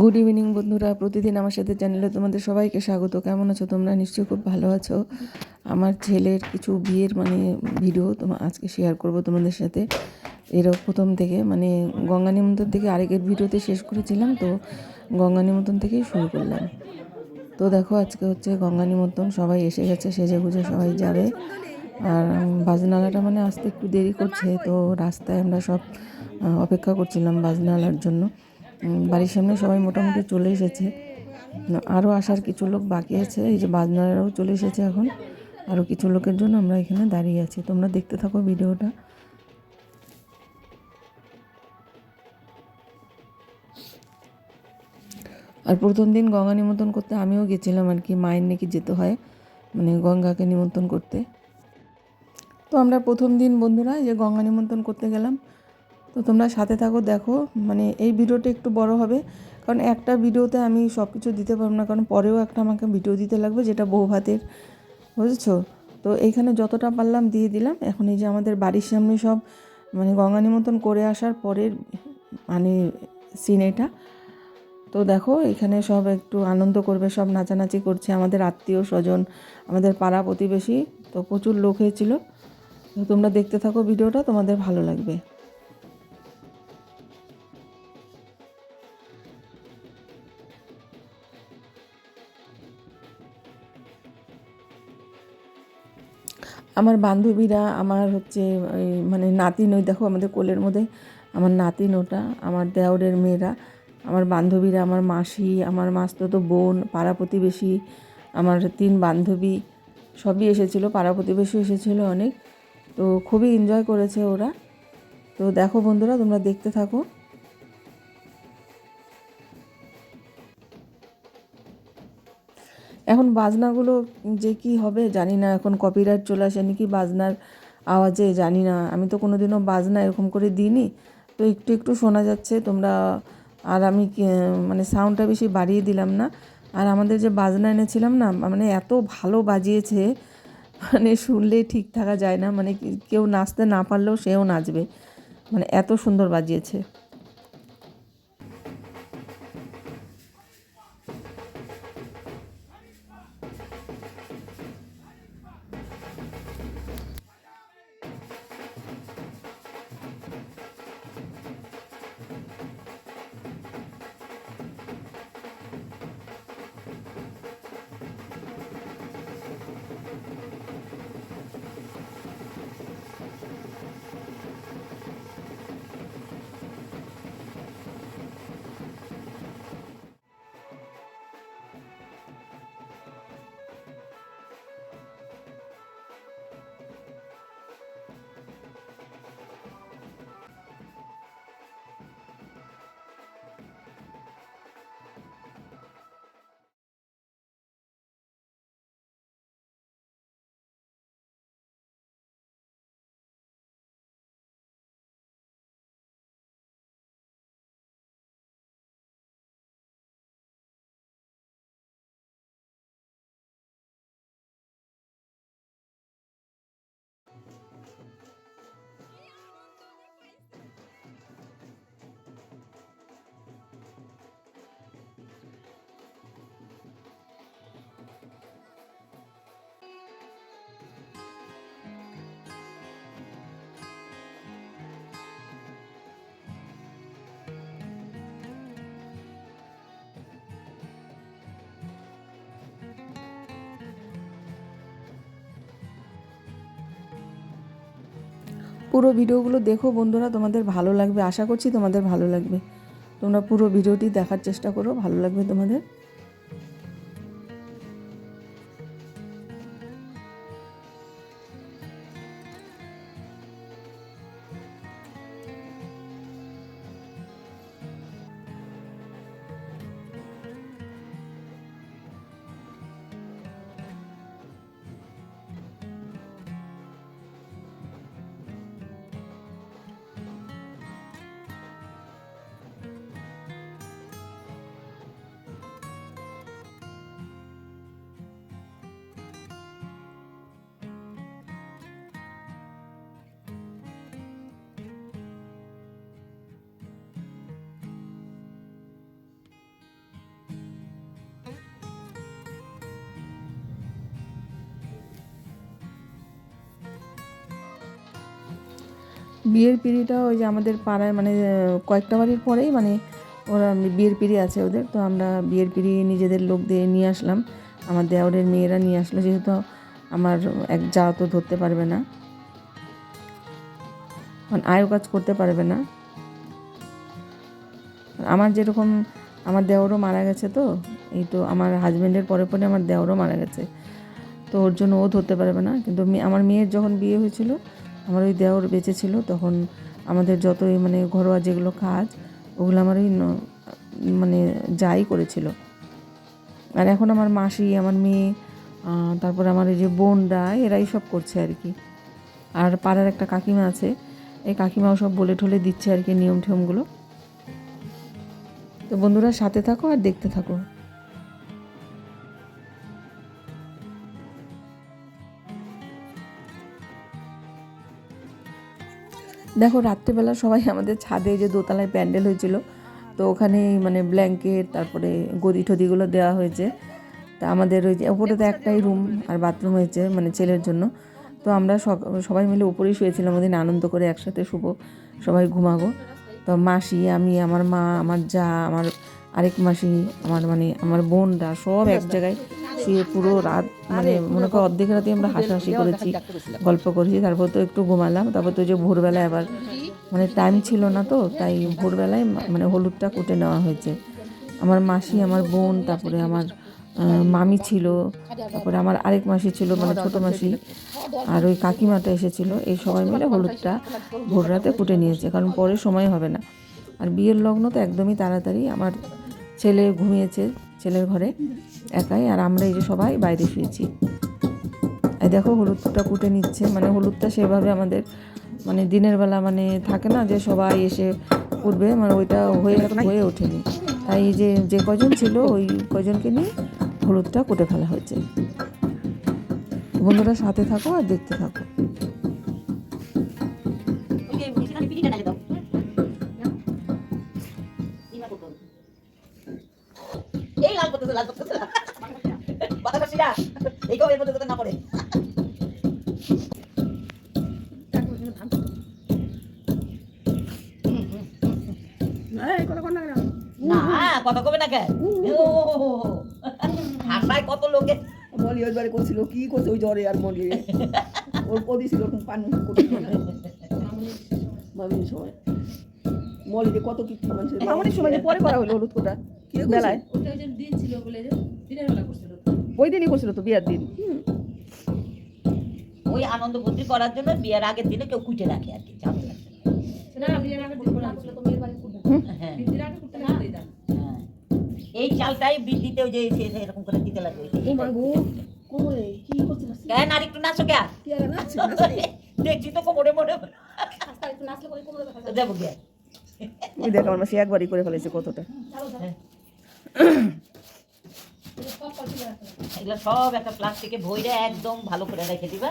Good evening বন্ধুরা। প্রতিদিন আমার সাথে চ্যানেলে তোমাদের সবাইকে স্বাগত। কেমন আছো তোমরা? নিশ্চয়ই খুব ভালো আছো। আমার ছেলের কিছু বিয়ের মানে ভিডিও তোমার আজকে শেয়ার করব তোমাদের সাথে। এরও প্রথম থেকে মানে গঙ্গা নিমন্ত্রণ থেকে আরেকের ভিডিওতে শেষ করেছিলাম, তো গঙ্গা নিমন্ত্রণ থেকেই শুরু করলাম। তো দেখো, আজকে হচ্ছে গঙ্গা নিমন্ত্রণ, সবাই এসে গেছে, সেজে গুজে সবাই যাবে। আর বাজনালাটা মানে আসতে একটু দেরি করছে, তো রাস্তায় আমরা সব অপেক্ষা করছিলাম বাজনালার জন্য। বাড়ির সামনে সবাই মোটামুটি চলে এসেছে। আরও আসার কিছু লোক বাকি আছে, এই যে বাজনারাও চলে এসেছে এখন। আরও কিছু লোকের জন্য আমরা এখানে দাঁড়িয়ে আছি। তোমরা দেখতে থাকো ভিডিওটা। আর প্রথম দিন গঙ্গা নিমন্ত্রণ করতে আমিও গেছিলাম আর কি, মায়ের নাকি যেতে হয় মানে গঙ্গাকে নিমন্ত্রণ করতে। তো আমরা প্রথম দিন বন্ধুরা যে গঙ্গা নিমন্ত্রণ করতে গেলাম। তো তোমরা সাথে থাকো, দেখো মানে এই ভিডিওটা একটু বড় হবে। কারণ একটা ভিডিওতে আমি সব কিছু দিতে পারব না, কারণ পরেও একটা আমাকে ভিডিও দিতে লাগবে, যেটা বউ ভাতের, বুঝেছ? তো এইখানে যতটা পারলাম দিয়ে দিলাম। এখন এই যে আমাদের বাড়ির সামনে সব মানে গঙ্গা নিমন্ত্রণ করে আসার পরের মানে সিন এটা। তো দেখো, এখানে সব একটু আনন্দ করবে, সব নাচানাচি করছে আমাদের আত্মীয় স্বজন, আমাদের পাড়া প্রতিবেশী, তো প্রচুর লোক হয়েছিল। তোমরা দেখতে থাকো ভিডিওটা, তোমাদের ভালো লাগবে। আমার বান্ধবীরা, আমার হচ্ছে মানে নাতিন ওই দেখো আমাদের কোলের মধ্যে, আমার নাতিন ওটা আমার দেওরের মেয়েরা, আমার বান্ধবীরা, আমার মাসি, আমার মাস্ততো বোন, পাড়া প্রতিবেশী, আমার তিন বান্ধবী, সবই এসেছিল, পাড়া প্রতিবেশী এসেছিল অনেক। তো খুবই এনজয় করেছে ওরা। তো দেখো বন্ধুরা, তোমরা দেখতে থাকো। এখন বাজনাগুলো যে কি হবে জানি না, এখন কপিরাইট চলে আসে নাকি বাজনার আওয়াজে জানি না। আমি তো কোনোদিনও বাজনা এরকম করে দিইনি। তো একটু একটু শোনা যাচ্ছে, তোমরা আর আমি মানে সাউন্ডটা বেশি বাড়িয়ে দিলাম না। আর আমাদের যে বাজনা এনেছিলাম না মানে এত ভালো বাজিয়েছে মানে শুনলেই ঠিক থাকা যায় না মানে কেউ নাচতে না পারলেও সেও নাচবে। মানে এত সুন্দর বাজিয়েছে। পুরো ভিডিওগুলো দেখো বন্ধুরা, তোমাদের ভালো লাগবে, আশা করছি তোমাদের ভালো লাগবে। তোমরা পুরো ভিডিওটি দেখার চেষ্টা করো, ভালো লাগবে তোমাদের। বিয়ের পিঁড়িটা ওই যে আমাদের পাড়ায় মানে কয়েকটা বাড়ির পরেই মানে ওরা বিয়ের পিঁড়ি আছে ওদের। তো আমরা বিয়ের পিঁড়ি নিজেদের লোক দিয়ে নিয়ে আসলাম। আমার দেওরের মেয়েরা নিয়ে আসলো যেহেতু আমার এক যা তো ধরতে পারবে না। মানে আয়ও কাজ করতে পারবে না। আমার যেরকম, আমার দেওরও মারা গেছে তো, এই তো আমার হাজব্যান্ডের পরে পরে আমার দেওরও মারা গেছে। তো ওর জন্য ও ধরতে পারবে না। কিন্তু আমার মেয়ের যখন বিয়ে হয়েছিল আমার ওই দেওর বেঁচে ছিল, তখন আমাদের যতই মানে ঘরোয়া যেগুলো কাজ, ওগুলো আমার ওই মানে যাই করেছিল। আর এখন আমার মাসি, আমার মেয়ে তারপর আমার এই যে বোনরা, এরাই সব করছে আর কি। আর পাড়ার একটা কাকিমা আছে, এই কাকিমাও সব বলে ঠলে দিচ্ছে আর কি নিয়ম টিয়মগুলো তো বন্ধুরা, সাথে থাকো আর দেখতে থাকো। দেখো, রাত্রেবেলা সবাই আমাদের ছাদে যে দোতলায় প্যান্ডেল হয়েছিল, তো ওখানে মানে ব্ল্যাঙ্কেট, তারপরে গদি ঠদিগুলো দেওয়া হয়েছে। তা আমাদের ওই যে ওপরে তো একটাই রুম আর বাথরুম হয়েছে মানে ছেলের জন্য। তো আমরা সবাই মিলে উপরেই শুয়েছিলাম, ওদিন আনন্দ করে একসাথে শুভ সবাই ঘুমাবো। তো মাসি, আমি, আমার মা, আমার যা, আমার আরেক মাসি আমার মানে আমার বোনরা সব এক জায়গায় শুয়ে পুরো রাত মানে মনে করো অর্ধেক রাতে আমরা হাসাহাসি করেছি গল্প করেছি তারপর তো একটু ঘুমালাম তারপর তো ওই যে ভোরবেলা আবার মানে টাইম ছিল না তো তাই ভোরবেলায় মানে হলুদটা কুটে নেওয়া হয়েছে। আমার মাসি আমার বোন তারপরে আমার মামি ছিল তারপরে আমার আরেক মাসি ছিল মানে ছোট মাসি আর ওই কাকিমাটা এসেছিল এই সবাই মিলে হলুদটা ভোর রাতে কুটে নিয়েছে কারণ পরে সময় হবে না। আর বিয়ের লগ্ন তো একদমই তাড়াতাড়ি আমার ছেলে ঘুমিয়েছে ছেলের ঘরে একাই আর আমরা এই যে সবাই বাইরে শুয়েছি। এই দেখো হলুদটা কুটে নিচ্ছে মানে হলুদটা সেভাবে আমাদের মানে দিনের বেলা মানে থাকে না যে সবাই এসে উঠবে মানে ওইটা হয়ে হয়ে ওঠেনি। তাই এই যে যে কজন ছিল ওই কজনকে নিয়ে হলুদটা কুটে ফেলা হয়েছে। বন্ধুরা সাথে থাকো আর দেখতে থাকো। এই এর মধ্যে যাতে না পড়ে কথা কবে না কে? ও কত লোকে। মলি ওই করছিল কি করছে ওই জ্বরে আর মলি ওর কদি ছিল ওরকম পান সময়। মলিতে কত কি মানুষের মামনির সময় পরে করা হলো হলুদ কোটা বেলায় ওই দিনই করছিল তো বিয়ার দিন। ওই আনন্দ ফুর্তি করার জন্য বিয়ের আগের দিনে কেউ কুটে রাখে আর কি হ্যাঁ। হ্যাঁ। এই চালটাই ওই যে এরকম করে দিতে লাগবে কেন আর একটু নাচো কে? দেখছি তো কোমরে ওই দেখ আমার মাসি একবারই করে ফেলেছে কতটা। এগুলো সব একটা প্লাস্টিকে ভইরে একদম ভালো করে রেখে দিবা।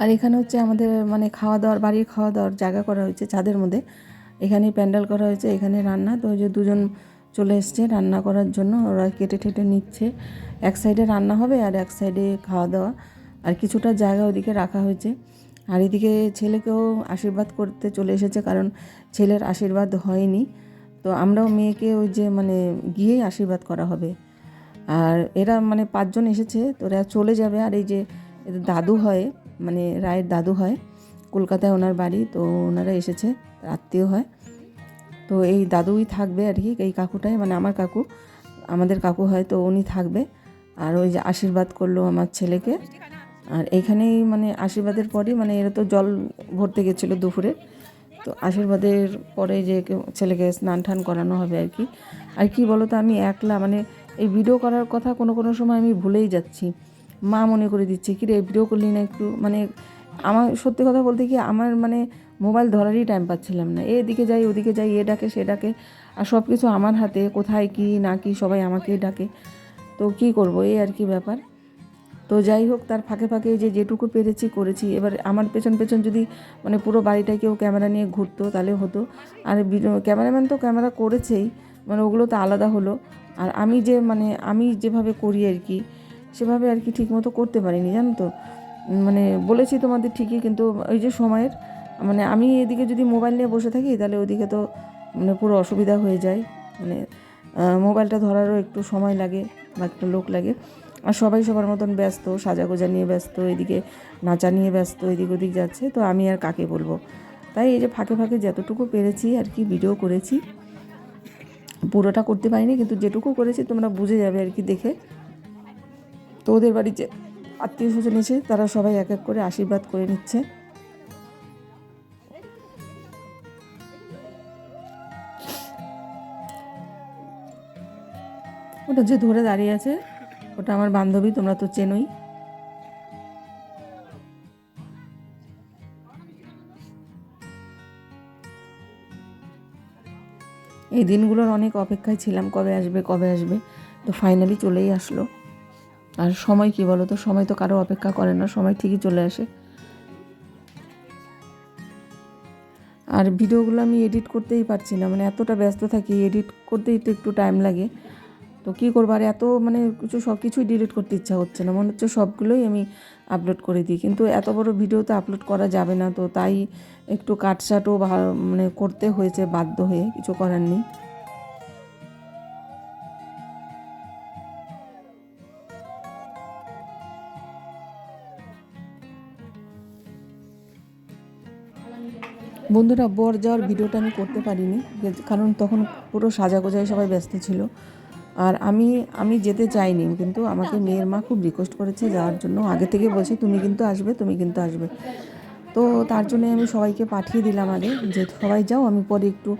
আর এখানে হচ্ছে আমাদের মানে খাওয়া দাওয়ার বাড়ির খাওয়া দাওয়ার জায়গা করা হয়েছে ছাদের মধ্যে। এখানে প্যান্ডেল করা হয়েছে, এখানে রান্না। তো যে দুজন চলে এসছে রান্না করার জন্য, ওরা কেটে ঠেটে নিচ্ছে। এক সাইডে রান্না হবে আর এক সাইডে খাওয়া দাওয়া আর কিছুটা জায়গা ওদিকে রাখা হয়েছে। আর এদিকে ছেলেকেও আশীর্বাদ করতে চলে এসেছে, কারণ ছেলের আশীর্বাদ হয়নি। তো আমরাও মেয়েকে ওই যে মানে গিয়েই আশীর্বাদ করা হবে। আর এরা মানে পাঁচজন এসেছে, তো এরা চলে যাবে। আর এই যে দাদু হয় মানে রায়ের দাদু হয়, কলকাতায় ওনার বাড়ি, তো ওনারা এসেছে আত্মীয় হয়। তো এই দাদুই থাকবে আর কি, এই কাকুটাই মানে আমার কাকু, আমাদের কাকু হয়, তো উনি থাকবে। আর ওই যে আশীর্বাদ করল আমার ছেলেকে। আর এইখানেই মানে আশীর্বাদের পরই মানে এরা তো জল ভরতে গেছিল দুপুরে, তো আশীর্বাদের পরে যে ছেলেকে স্নান টান করানো হবে আর কি। আর কি বলো তো আমি একলা মানে এই ভিডিও করার কথা কোনো কোনো সময় আমি ভুলেই যাচ্ছি। মা মনে করে দিচ্ছে কি রে ভিডিও করলি না একটু? মানে আমার, সত্যি কথা বলতে কি আমার মানে মোবাইল ধরারই টাইম পাচ্ছিলাম না। এদিকে যাই, ওদিকে যাই, এ ডাকে, সে ডাকে, আর সব কিছু আমার হাতে, কোথায় কি, না কি, সবাই আমাকেই ডাকে। তো কি করব, এই আর কি ব্যাপার। তো যাই হোক, তার ফাঁকে ফাঁকে যে যেটুকু পেরেছি করেছি। এবার আমার পেছন পেছন যদি মানে পুরো বাড়িটা কেউ ক্যামেরা নিয়ে ঘুরতো, তাহলে হতো। আর ক্যামেরাম্যান তো ক্যামেরা করেছেই মানে ওগুলো তো আলাদা হলো। আর আমি যে মানে আমি যেভাবে করি আর কি সেভাবে আর কি ঠিকমতো করতে পারিনি, জানো তো? মানে বলেছি তোমাদের ঠিকই, কিন্তু ওই যে সময়ের মানে আমি এদিকে যদি মোবাইল নিয়ে বসে থাকি, তাহলে ওদিকে তো মানে পুরো অসুবিধা হয়ে যায়। মানে মোবাইলটা ধরারও একটু সময় লাগে বা একটু লোক লাগে। আর সবাই সবার মতন ব্যস্ত, সাজাগোজা নিয়ে ব্যস্ত, এদিকে নাচা নিয়ে ব্যস্ত, এদিক ওদিক যাচ্ছে, তো আমি আর কাকে বলব? তাই এই যে ফাঁকে ফাঁকে যতটুকু পেরেছি আর কি ভিডিও করেছি, পুরোটা করতে পারিনি, কিন্তু যেটুকু করেছি তোমরা বুঝে যাবে আর কি দেখে। তো ওদের বাড়ি যে আত্মীয় স্বজন এসে তারা সবাই এক এক করে আশীর্বাদ করে নিচ্ছে। ওটা যে ধরে দাঁড়িয়ে আছে, ওটা আমার বান্ধবী, তোমরা তো চেনোই। এই দিনগুলোর অনেক অপেক্ষায় ছিলাম, কবে আসবে কবে আসবে, তো ফাইনালি চলেই আসলো। আর সময় কি বলো তো? সময় তো কারও অপেক্ষা করে না, সময় ঠিকই চলে আসে। আর ভিডিওগুলো আমি এডিট করতেই পারছি না মানে এতটা ব্যস্ত থাকি এডিট করতেই তো একটু টাইম লাগে। তো কী করব? আর এত মানে কিছু সব কিছুই ডিলিট করতে ইচ্ছা হচ্ছে না, মনে হচ্ছে সবগুলোই আমি আপলোড করে দিই। কিন্তু এত বড় ভিডিও তো আপলোড করা যাবে না, তো তাই একটু কাটসাটও মানে করতে হয়েছে বাধ্য হয়ে, কিছু করার নেই। বন্ধুরা, বর যাওয়ার ভিডিওটা আমি করতে পারিনি কারণ তখন পুরো সাজাগোজায় সবাই ব্যস্ত ছিল। আর আমি আমি যেতে চাইনি, কিন্তু আমাকে মেয়ের মা খুব রিকোয়েস্ট করেছে যাওয়ার জন্য। আগে থেকে বলছে, তুমি কিন্তু আসবে, তুমি কিন্তু আসবে। তো তার জন্য আমি সবাইকে পাঠিয়ে দিলাম আগে, যে সবাই যাও, আমি পরে একটু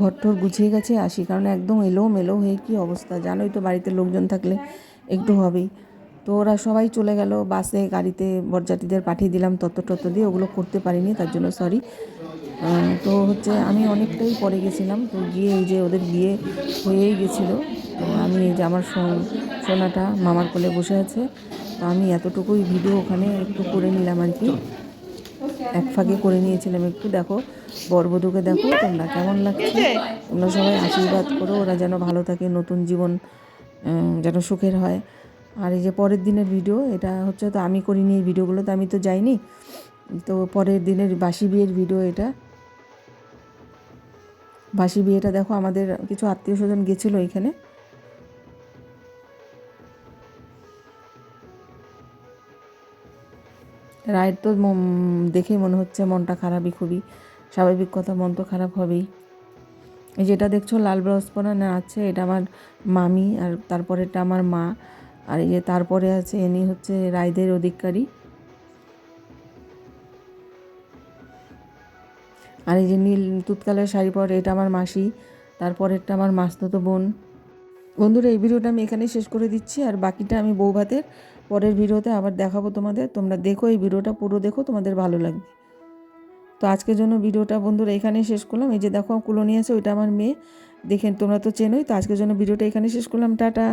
ঘর টর গুছিয়ে গেছে আসি, কারণ একদম এলো মেলো হয়ে কী অবস্থা, জানোই তো বাড়িতে লোকজন থাকলে একটু হবেই। তো ওরা সবাই চলে গেল বাসে গাড়িতে বরযাত্রীদের পাঠিয়ে দিলাম তত্ত্ব টত্ত্ব দিয়ে ওগুলো করতে পারিনি তার জন্য সরি তো হচ্ছে আমি অনেকটাই পরে গেছিলাম তো গিয়ে এই যে ওদের বিয়ে হয়েই গেছিল। তো আমি এই যে আমার সোনাটা মামার কোলে বসে আছে তো আমি এতটুকুই ভিডিও ওখানে একটু করে নিলাম আর কি। এক ফাঁকে করে নিয়েছিলাম একটু দেখো বরবধূকে দেখো তোমরা কেমন লাগছে? তোমরা সবাই আশীর্বাদ করো ওরা যেন ভালো থাকে নতুন জীবন যেন সুখের হয়। আর এই যে পরের দিনের ভিডিও এটা হচ্ছে তো আমি করিনি এই ভিডিওগুলো তো আমি তো যাইনি। তো পরের দিনের বাসি বিয়ের ভিডিও এটা। বাসি বিয়েটা দেখো, আমাদের কিছু আত্মীয় স্বজন গেছিল এখানে। রায়ের তো দেখেই মনে হচ্ছে মনটা খারাপই খুবই। স্বাভাবিক কথা, মন তো খারাপ হবেই। যেটা দেখছ, লাল পরা না আছে, এটা আমার মামি আর তারপরেটা আমার মা। আর এই যে তারপরে আছে এনি হচ্ছে রায়দের অধিকারী। আর এই যে নীল তুৎকালের শাড়ি পরে, এটা আমার মাসি, তারপরেরটা আমার মাস্তুতো বোন। বন্ধুরা, এই ভিডিওটা আমি এখানেই শেষ করে দিচ্ছি, আর বাকিটা আমি বউ ভাতের পরের ভিডিওতে আবার দেখাবো তোমাদের। তোমরা দেখো এই ভিডিওটা, পুরো দেখো, তোমাদের ভালো লাগবে। তো আজকের জন্য ভিডিওটা বন্ধুরা এখানেই শেষ করলাম। এই যে দেখো, কুলোনি আছে, ওইটা আমার মেয়ে। দেখেন, তোমরা তো চেনোই, তো আজকের জন্য ভিডিওটা এখানেই শেষ করলাম। টাটা।